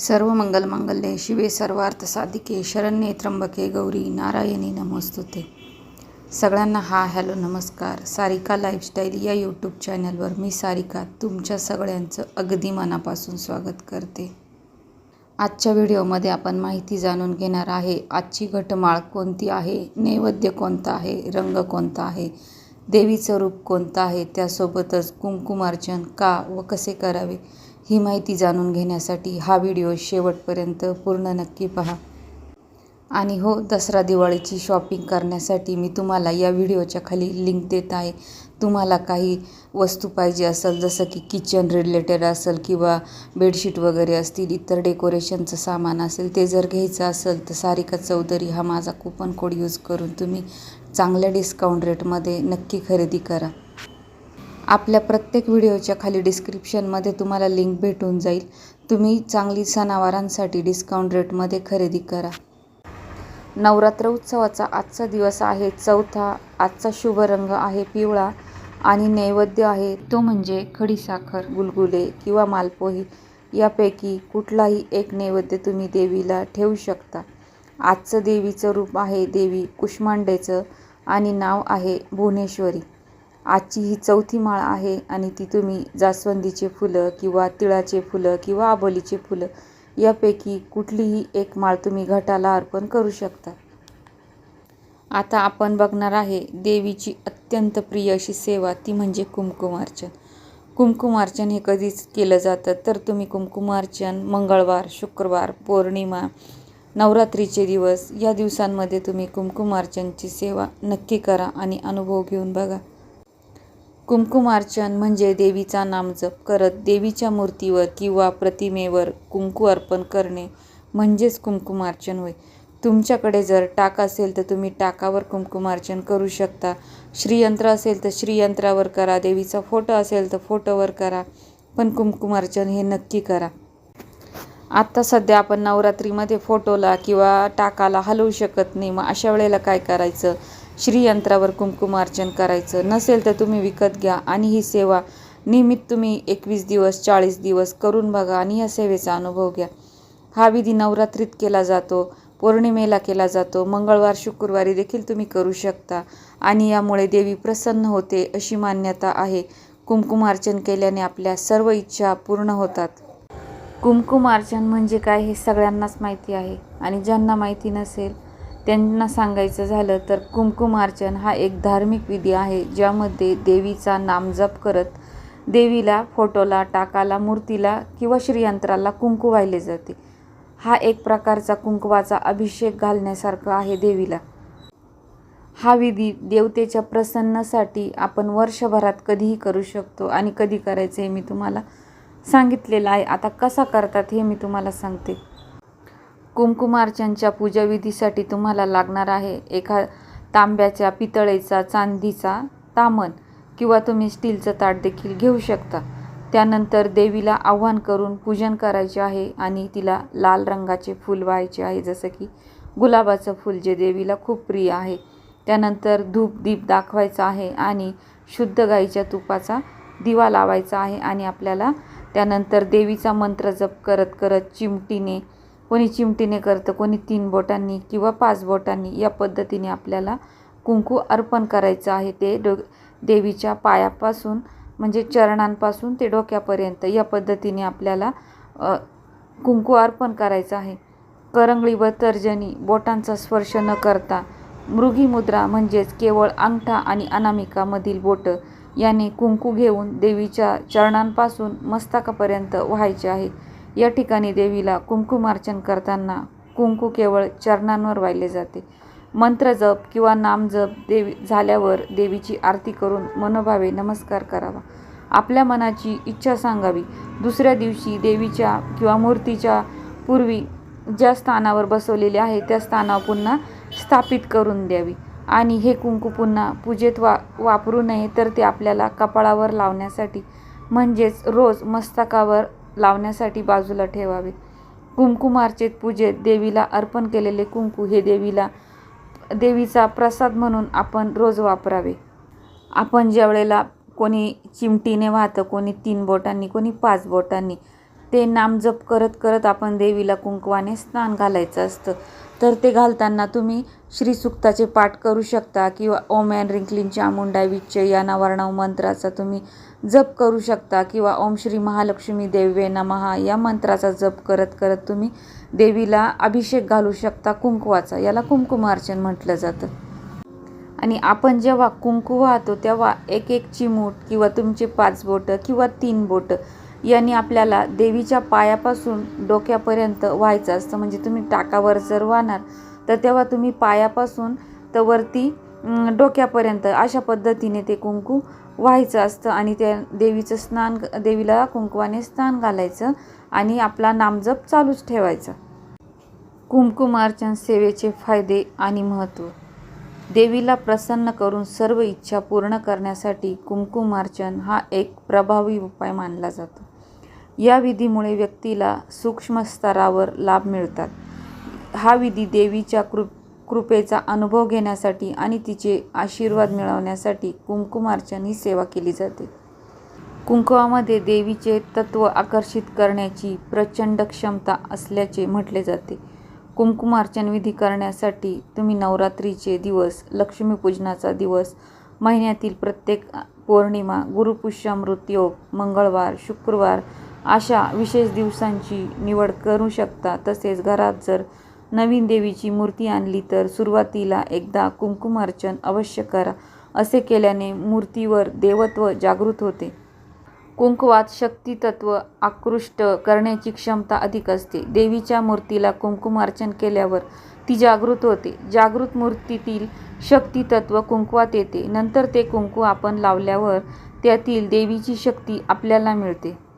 सर्व मंगलमांगल्ये शिवे सर्वार्थ साधिके शरण्ये त्र्यंबके गौरी नारायणी नमस्तुते. सगळ्यांना हा हॅलो नमस्कार. सारिका लाईफस्टाईल या यूट्यूब चॅनलवर मी सारिका तुमच्या सगळ्यांचं अगदी मनापासून स्वागत करते. आजच्या व्हिडिओमध्ये आपण माहिती जाणून घेणार आहे आजची घटमाळ कोणती आहे नैवेद्य कोणता आहे रंग कोणता आहे देवीचं रूप कोणतं आहे त्यासोबतच कुंकुमार्चन का व कसे करावे ही माहिती जाणून घेण्यासाठी हा व्हिडिओ शेवटपर्यंत पूर्ण नक्की पहा. आणि हो दसरा दिवाळीची शॉपिंग करण्यासाठी मी तुम्हाला या व्हिडिओच्या खाली लिंक देत आहे. तुम्हाला काही वस्तू पाहिजे असेल जसं की किचन रिलेटेड असेल किंवा बेडशीट वगैरे असतील इतर डेकोरेशनचं सामान असेल ते जर घ्यायचं असेल तर सारिका चौधरी हा माझा कुपन कोड यूज करून तुम्ही चांगल्या डिस्काउंट रेटमध्ये नक्की खरेदी करा. आपल्या प्रत्येक व्हिडिओच्या खाली डिस्क्रिप्शनमध्ये तुम्हाला लिंक भेटून जाईल. तुम्ही चांगली सणावारांसाठी डिस्काउंट रेटमध्ये खरेदी करा. नवरात्र उत्सवाचा आजचा दिवस आहे. चौथा आजचा शुभ रंग आहे पिवळा आणि नैवेद्य आहे. तो म्हणजे खडीसाखर गुलगुले किंवा मालपोहे. यापैकी कुठलाही एक नैवेद्य तुम्ही देवीला ठेवू शकता. आजचं देवीचं रूप आहे देवी कुष्मांडेचं आणि नाव आहे भुवनेश्वरी. आजची ही चौथी माळ आहे आणि ती तुम्ही जास्वंदीचे फुलं किंवा तिळाचे फुलं किंवा आबोलीचे फुलं यापैकी कुठलीही एक माळ तुम्ही घटाला अर्पण करू शकता. आता आपण बघणार आहे देवीची अत्यंत प्रिय अशी सेवा ती म्हणजे कुमकुमार्चन. कुमकुमार्चन हे कधीच केलं जातं तर तुम्ही कुमकुमार्चन मंगळवार शुक्रवार पौर्णिमा नवरात्रीचे दिवस या दिवसांमध्ये तुम्ही कुमकुमार्चनची सेवा नक्की करा आणि अनुभव घेऊन बघा. कुंकुमार्चन म्हणजे देवीचा नामजप करत देवीच्या मूर्तीवर किंवा प्रतिमेवर कुंकू अर्पण करणे म्हणजेच कुंकुमार्चन होय. तुमच्याकडे जर टाक असेल तर तुम्ही टाकावर कुंकुमार्चन करू शकता. श्रीयंत्र असेल तर श्रीयंत्रावर करा. देवीचा फोटो असेल तर फोटोवर करा. पण कुंकुमार्चन हे नक्की करा. आत्ता सध्या आपण नवरात्रीमध्ये फोटोला किंवा टाकाला हलवू शकत नाही. मग अशा वेळेला काय करायचं? श्रीयंत्रावर कुंकुमार्चन करायचं. नसेल तर तुम्ही विकत घ्या आणि ही सेवा नियमित तुम्ही एकवीस दिवस चाळीस दिवस करून बघा आणि या सेवेचा अनुभव घ्या. हा विधी नवरात्रीत केला जातो पौर्णिमेला केला जातो मंगळवार शुक्रवारी देखील तुम्ही करू शकता आणि यामुळे देवी प्रसन्न होते अशी मान्यता आहे. कुंकुमार्चन केल्याने आपल्या सर्व इच्छा पूर्ण होतात. कुंकुमार्चन म्हणजे काय हे सगळ्यांनाच माहिती आहे आणि ज्यांना माहिती नसेल त्यांना सांगायचं झालं तर कुंकुमार्चन हा एक धार्मिक विधी आहे ज्यामध्ये देवीचा नामजप करत देवीला फोटोला टाकाला मूर्तीला किंवा श्रीयंत्राला कुंकू वाहिले जाते. हा एक प्रकारचा कुंकवाचा अभिषेक घालण्यासारखा आहे देवीला. हा विधी देवतेच्या प्रसन्नासाठी आपण वर्षभरात कधीही करू शकतो आणि कधी करायचं हे मी तुम्हाला सांगितलेलं आहे. आता कसा करतात हे मी तुम्हाला सांगते. कुंकुमार्चनच्या पूजाविधीसाठी तुम्हाला लागणार आहे एका तांब्याच्या पितळेचा चांदीचा तामण किंवा तुम्ही स्टीलचं ताट देखील घेऊ शकता. त्यानंतर देवीला आव्हान करून पूजन करायचे आहे आणि तिला लाल रंगाचे फूल व्हायचे आहे जसं की गुलाबाचं फूल जे देवीला खूप प्रिय आहे. त्यानंतर धूप दीप दाखवायचा आहे आणि शुद्ध गाईच्या तुपाचा दिवा लावायचा आहे आणि आपल्याला त्यानंतर देवीचा मंत्र जप करत करत चिमटीने कोणी चिमटीने करतं कोणी तीन बोटांनी किंवा पाच बोटांनी या पद्धतीने आपल्याला कुंकू अर्पण करायचं आहे. ते डो देवीच्या पायापासून म्हणजे चरणांपासून ते डोक्यापर्यंत या पद्धतीने आपल्याला कुंकू अर्पण करायचं आहे. करंगळी व तर्जनी बोटांचा स्पर्श न करता मृगी मुद्रा म्हणजेच केवळ अंगठा आणि अनामिकामधील बोटं याने कुंकू घेऊन देवीच्या चरणांपासून मस्तकापर्यंत व्हायचे आहे. या ठिकाणी देवीला कुंकुमार्चन करताना कुंकू केवळ चरणांवर वाहिले जाते. मंत्रजप किंवा नामजप देवी झाल्यावर देवीची आरती करून मनोभावे नमस्कार करावा. आपल्या मनाची इच्छा सांगावी. दुसऱ्या दिवशी देवीच्या किंवा मूर्तीच्या पूर्वी ज्या स्थानावर बसवलेले आहे त्या स्थानावर पुन्हा स्थापित करून द्यावी. आणि हे कुंकू पुन्हा पूजेत वा वापरू नये तर ते आपल्याला कपाळावर लावण्यासाठी म्हणजेच रोज मस्तकावर लावण्यासाठी बाजूला ठेवावे. कुंकुमार्चेत पूजेत देवीला अर्पण केलेले कुंकू हे देवीला देवीचा प्रसाद म्हणून आपण रोज वापरावे. आपण ज्या वेळेला कोणी चिमटीने वाहतं कोणी तीन बोटांनी कोणी पाच बोटांनी ते नामजप करत करत आपण देवीला कुंकवाने स्नान घालायचं असतं. तर ते घालताना तुम्ही श्रीसुक्ताचे पाठ करू शकता किंवा ओम ॲन रिंकलिन आमुंडा विच्च या नवर्णव मंत्राचा तुम्ही जप करू शकता किंवा ओम श्री महालक्ष्मी देवे नमहा या मंत्राचा जप करत करत तुम्ही देवीला अभिषेक घालू शकता कुंकवाचा. याला कुंकुमार्चन म्हटलं जातं. आणि आपण जेव्हा कुंकू वाहतो तेव्हा एक एक चिमूट किंवा तुमचे पाच बोटं किंवा तीन बोटं यांनी आपल्याला देवीच्या पायापासून डोक्यापर्यंत व्हायचं असतं. म्हणजे तुम्ही टाकावर जर वाहणार तर तेव्हा तुम्ही पायापासून तर वरती डोक्यापर्यंत अशा पद्धतीने ते कुंकू व्हायचं असतं आणि त्या देवीचं स्नान देवीला कुंकवाने स्नान घालायचं आणि आपला नामजप चालूच ठेवायचा. कुंकुमार्चन सेवेचे फायदे आणि महत्त्व. देवीला प्रसन्न करून सर्व इच्छा पूर्ण करण्यासाठी कुंकुमार्चन हा एक प्रभावी उपाय मानला जातो. या विधीमुळे व्यक्तीला सूक्ष्म स्तरावर लाभ मिळतात. हा विधी देवीच्या कृ कृपेचा अनुभव घेण्यासाठी आणि तिचे आशीर्वाद मिळवण्यासाठी कुंकुमार्चन ही सेवा केली जाते. कुंकुमामध्ये देवीचे तत्व आकर्षित करण्याची प्रचंड क्षमता असल्याचे म्हटले जाते. कुंकुमार्चन विधी करण्यासाठी तुम्ही नवरात्रीचे दिवस लक्ष्मीपूजनाचा दिवस महिन्यातील प्रत्येक पौर्णिमा गुरुपुष्यामृत योग मंगळवार शुक्रवार अशा विशेष दिवसांची निवड करू शकता. तसेच घरात जर नवीन देवीची मूर्ती आणली तर सुरुवातीला एकदा कुंकुमार्चन अवश्य करा असे केल्याने मूर्तीवर देवत्व जागृत होते. कुंकवात शक्तितत्व आकृष्ट करण्याची क्षमता अधिक असते. देवीच्या मूर्तीला कुंकुमार्चन केल्यावर ती जागृत होते. जागृत मूर्तीतील शक्तितत्व कुंकवात येते. नंतर ते कुंकू आपण लावल्यावर त्यातील देवीची शक्ती आपल्याला मिळते.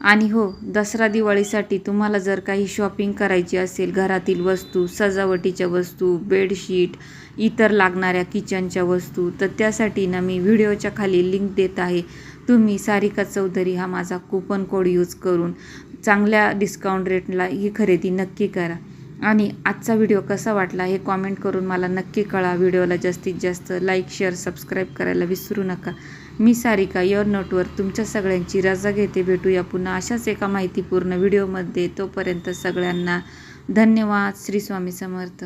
आणि हो दसरा दिवाळीसाठी तुम्हाला जर काही शॉपिंग करायची असेल घरातील वस्तू सजावटीच्या वस्तू बेडशीट इतर लागणाऱ्या किचनच्या वस्तू तर त्यासाठी ना मी व्हिडिओच्या खाली लिंक देत आहे. तुम्ही सारिका चौधरी हा माझा कुपन कोड यूज करून चांगल्या डिस्काउंट रेटला ही खरेदी नक्की करा. आणि आजचा व्हिडिओ कसा वाटला हे कॉमेंट करून मला नक्की कळा. व्हिडिओला जास्तीत जास्त लाईक शेअर सबस्क्राईब करायला विसरू नका. मी सारिका युअर नोटवर तुमच्या सगळ्यांची रजा घेते. भेटूया पुन्हा अशाच एका माहितीपूर्ण व्हिडिओमध्ये. तोपर्यंत सगळ्यांना धन्यवाद. श्री स्वामी समर्थ.